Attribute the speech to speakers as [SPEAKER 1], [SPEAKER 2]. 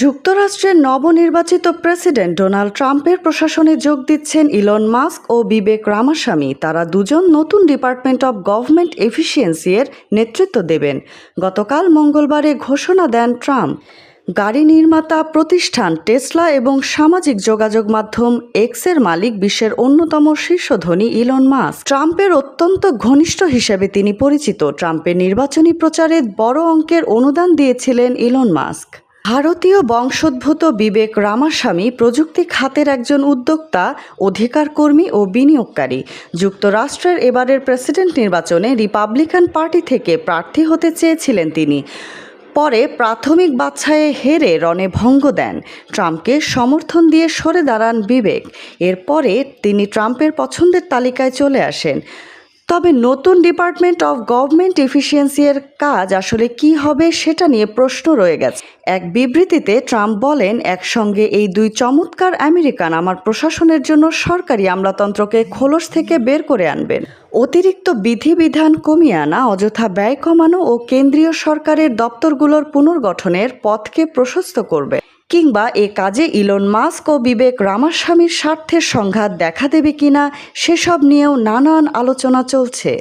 [SPEAKER 1] যুক্তরাষ্ট্রের নবনির্বাচিত president Donald ট্রাম্পের প্রশাসনে যোগ দিচ্ছেন ইলন মাস্ক ও বিবেক রামাস্বামী। তারা দুজন নতুন ডিপার্টমেন্ট অব গভর্নমেন্ট এফিসিয়েন্সি এর নেতৃত্ব দেবেন। গতকাল মঙ্গলবারে ঘোষণা দেন ট্রাম্প। গাড়ি নির্মাতা প্রতিষ্ঠান টেসলা এবং সামাজিক যোগাযোগ মাধ্যম এক্সের মালিক বিশ্বের অন্যতম শীর্ষ ধনী ইলন মাস্ক। ট্রাম্পের অত্যন্ত ঘনিষ্ঠ হিসেবে তিনি পরিচিত। ট্রাম্পের নির্বাচনী প্রচারে বড় অঙ্কের অনুদান দিয়েছিলেন ইলন মাস্ক। ভারতীয় বংশোদ্ভূত বিবেক রামাস্বামী প্রযুক্তি খাতের একজন উদ্যোক্তা অধিকার কর্মী ও বিনিয়োগকারী। যুক্তরাষ্ট্রের এবারের প্রেসিডেন্ট নির্বাচনে রিপাবলিকান পার্টি থেকে প্রার্থী হতে চেয়েছিলেন তিনি। পরে প্রাথমিক বাছাইয়ে হেরে রণে ভঙ্গ দেন। ট্রাম্পকে সমর্থন দিয়ে সরে দাঁড়ান বিবেক। এরপরে তিনি ট্রাম্পের পছন্দের তালিকায় চলে আসেন। তবে নতুন ডিপার্টমেন্ট অফ গভর্নমেন্ট এফিসিয়েন্সি এর কাজ আসলে কি হবে সেটা নিয়ে প্রশ্ন রয়ে গেছে। এক বিবৃতিতে ট্রাম্প বলেন, একসঙ্গে এই দুই চমৎকার আমেরিকান আমার প্রশাসনের জন্য সরকারি আমলাতন্ত্রকে খোলস থেকে বের করে আনবেন। অতিরিক্ত বিধিবিধান কমিয়ে আনা, অযথা ব্যয় কমানো ও কেন্দ্রীয় সরকারের দপ্তরগুলোর পুনর্গঠনের পথকে প্রশস্ত করবে। কিংবা এ কাজে ইলন মাস্ক ও বিবেক রামাস্বামীর স্বার্থের সংঘাত দেখা দেবে কিনা, সেসব নিয়েও নানান আলোচনা চলছে।